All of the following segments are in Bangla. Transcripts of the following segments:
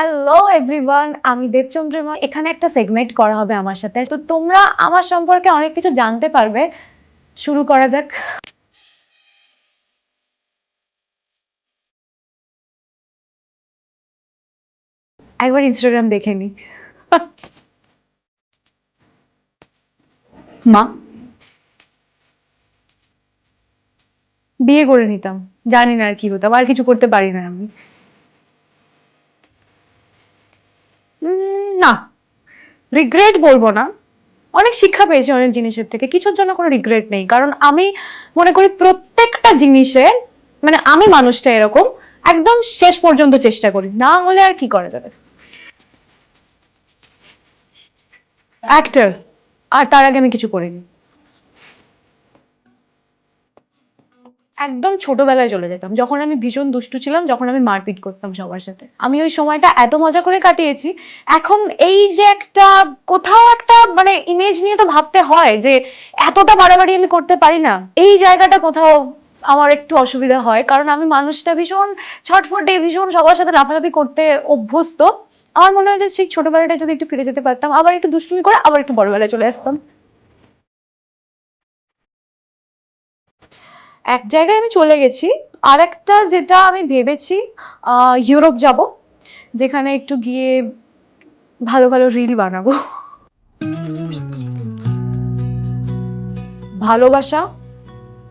হ্যালো এভরিওয়ান আমি দেবচন্দ্রিমা। এখানে একটা সেগমেন্ট করা হবে আমার সাথে। তো তোমরা আমার সম্পর্কে অনেক কিছু জানতে পারবে। শুরু করা যাক। একবার ইনস্টাগ্রাম দেখে নি। মা? বিয়ে করে নিতাম। জানি না আর কি হতাম আর কিছু করতে পারি না আমি উম, না রিগ্রেট বলব না। অনেক শিক্ষা পেয়েছি অনেক জিনিসের থেকে, কিছুর জন্য কোনো রিগ্রেট নেই। কারণ আমি মনে করি প্রত্যেকটা জিনিসে মানে আমি মানুষটা এরকম, একদম শেষ পর্যন্ত চেষ্টা করি। না হলে আর কি করা যাবে? অ্যাক্টর আর তার আগে আমি কিছু করিনি। একদম ছোটবেলায় চলে যেতাম। যখন আমি ভীষণ দুষ্টু ছিলাম, যখন আমি মারপিট করতাম সবার সাথে। আমি ওই সময়টা এত মজা করে কাটিয়েছি। এখন এই যে একটা, কোথাও একটা মানে ইমেজ নিয়ে তো ভাবতে হয় যে এতটা বাড়াবাড়ি আমি করতে পারি না। এই জায়গাটা কোথাও আমার একটু অসুবিধা হয়। কারণ আমি মানুষটা ভীষণ ছটফটে, ভীষণ সবার সাথে লাফালাফি করতে অভ্যস্ত। আমার মনে হয় যে সেই ছোটবেলাটা যদি একটু ফিরে যেতে পারতাম, আবার একটু দুষ্টুমি করে আবার একটু বড়বেলায় চলে আসতাম। এক জায়গায় আমি চলে গেছি। আর একটা যেটা আমি ভেবেছি ইউরোপ যাব, যেখানে একটু গিয়ে ভালো ভালো রিল বানাবো। ভালোবাসা,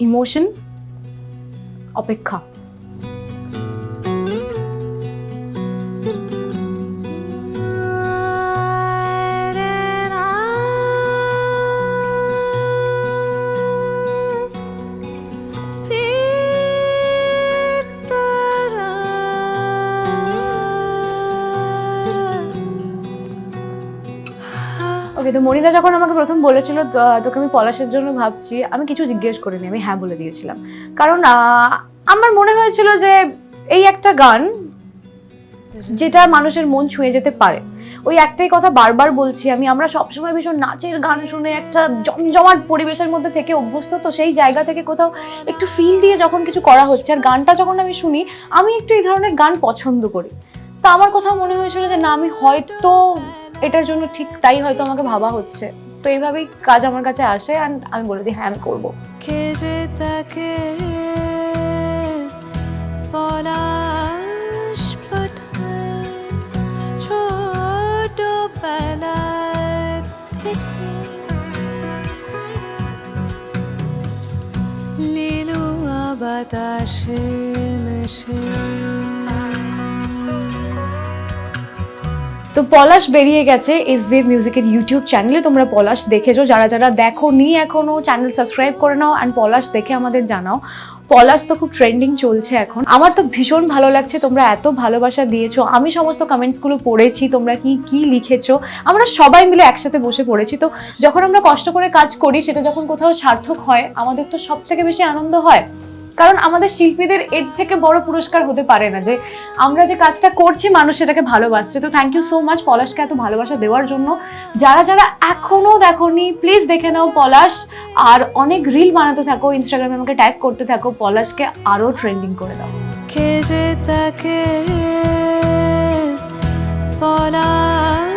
ইমোশন, অপেক্ষা। তো মনিদা যখন আমাকে প্রথম বলেছিল তোকে আমি পলাশের জন্য ভাবছি, আমি কিছু জিজ্ঞেস করিনি, আমি হ্যাঁ বলে দিয়েছিলাম। কারণ আমার মনে হয়েছিল যে এই একটা গান যেটা মানুষের মন ছুঁয়ে যেতে পারে। ওই একটাই কথা বারবার বলছি আমি, আমরা সবসময় ভীষণ নাচের গান শুনে একটা জমজমাট পরিবেশের মধ্যে থেকে অভ্যস্ত, তো সেই জায়গা থেকে কোথাও একটু ফিল দিয়ে যখন কিছু করা হচ্ছে, আর গানটা যখন আমি শুনি, আমি একটু এই ধরনের গান পছন্দ করি। তা আমার কোথাও মনে হয়েছিল যে না, আমি হয়তো এটার জন্য ঠিক তাই হয়তো আমাকে ভাবা হচ্ছে। তো এইভাবেই কাজ আমার কাছে আসে অ্যান্ড আমি বলে দিই হ্যাঁ আমি করব। বাতাসে মেশে। তো পলাশ বেরিয়ে গেছে এস ভি মিউজিকের ইউটিউব চ্যানেলে তোমরা পলাশ দেখেছ। যারা যারা দেখো নি এখনও চ্যানেল সাবস্ক্রাইব করে নাও অ্যান্ড পলাশ দেখে আমাদের জানাও। পলাশ তো খুব ট্রেন্ডিং চলছে এখন। আমার তো ভীষণ ভালো লাগছে, তোমরা এত ভালোবাসা দিয়েছ। আমি সমস্ত কমেন্টসগুলো পড়েছি, তোমরা কি কি লিখেছো? আমরা সবাই মিলে একসাথে বসে পড়েছি। তো যখন আমরা কষ্ট করে কাজ করি, সেটা যখন কোথাও সার্থক হয়, আমাদের তো সব থেকে বেশি আনন্দ হয়। কারণ আমাদের শিল্পীদের এর থেকে বড় পুরস্কার হতে পারে না যে আমরা যে কাজটা করছি, মানুষ সেটাকে ভালোবাসছে। তো থ্যাংক ইউ সো মাচ পলাশকে এত ভালোবাসা দেওয়ার জন্য। যারা যারা এখনও দেখোনি প্লিজ দেখে নাও পলাশ। আর অনেক রিল বানাতে থাকো ইনস্টাগ্রামে আমাকে ট্যাগ করতে থাকো, পলাশকে আরও ট্রেন্ডিং করে দাও। পলাশ